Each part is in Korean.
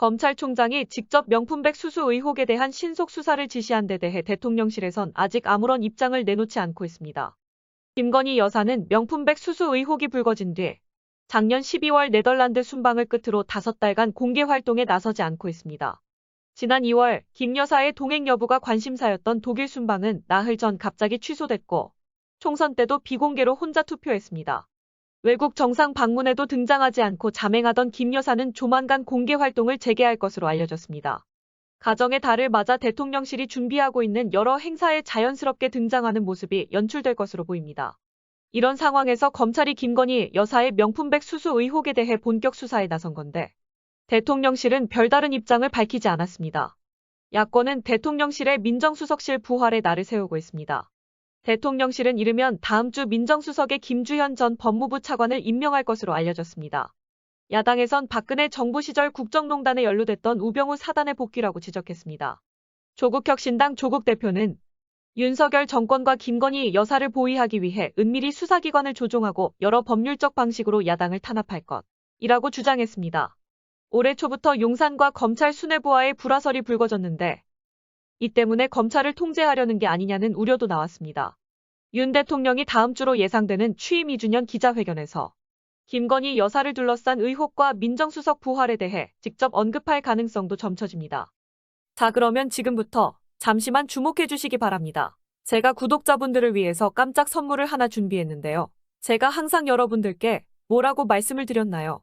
검찰총장이 직접 명품백 수수 의혹에 대한 신속 수사를 지시한 데 대해 대통령실에선 아직 아무런 입장을 내놓지 않고 있습니다. 김건희 여사는 명품백 수수 의혹이 불거진 뒤 작년 12월 네덜란드 순방을 끝으로 다섯 달간 공개 활동에 나서지 않고 있습니다. 지난 2월 김 여사의 동행 여부가 관심사였던 독일 순방은 나흘 전 갑자기 취소됐고 총선 때도 비공개로 혼자 투표했습니다. 외국 정상 방문에도 등장하지 않고 자맹하던 김 여사는 조만간 공개 활동을 재개할 것으로 알려졌습니다. 가정의 달을 맞아 대통령실이 준비하고 있는 여러 행사에 자연스럽게 등장하는 모습이 연출될 것으로 보입니다. 이런 상황에서 검찰이 김건희 여사의 명품백 수수 의혹에 대해 본격 수사에 나선 건데 대통령실은 별다른 입장을 밝히지 않았습니다. 야권은 대통령실의 민정수석실 부활에 날을 세우고 있습니다. 대통령실은 이르면 다음 주 민정수석에 김주현 전 법무부 차관을 임명할 것으로 알려졌습니다. 야당에선 박근혜 정부 시절 국정농단에 연루됐던 우병우 사단의 복귀라고 지적했습니다. 조국혁신당 조국 대표는 윤석열 정권과 김건희 여사를 보위하기 위해 은밀히 수사기관을 조종하고 여러 법률적 방식으로 야당을 탄압할 것이라고 주장했습니다. 올해 초부터 용산과 검찰 수뇌부와의 불화설이 불거졌는데 이 때문에 검찰을 통제하려는 게 아니냐는 우려도 나왔습니다. 윤 대통령이 다음 주로 예상되는 취임 2주년 기자회견에서 김건희 여사를 둘러싼 의혹과 민정수석 부활에 대해 직접 언급할 가능성도 점쳐집니다. 자, 그러면 지금부터 잠시만 주목해 주시기 바랍니다. 제가 구독자분들을 위해서 깜짝 선물을 하나 준비했는데요. 제가 항상 여러분들께 뭐라고 말씀을 드렸나요?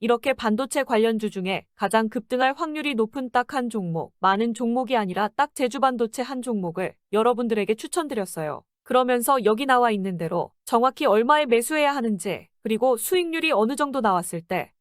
이렇게 반도체 관련주 중에 가장 급등할 확률이 높은 딱 한 종목, 많은 종목이 아니라 딱 제주 반도체 한 종목을 여러분들에게 추천드렸어요. 그러면서 여기 나와 있는 대로 정확히 얼마에 매수해야 하는지, 그리고 수익률이 어느 정도 나왔을 때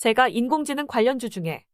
제가 인공지능 관련주 중에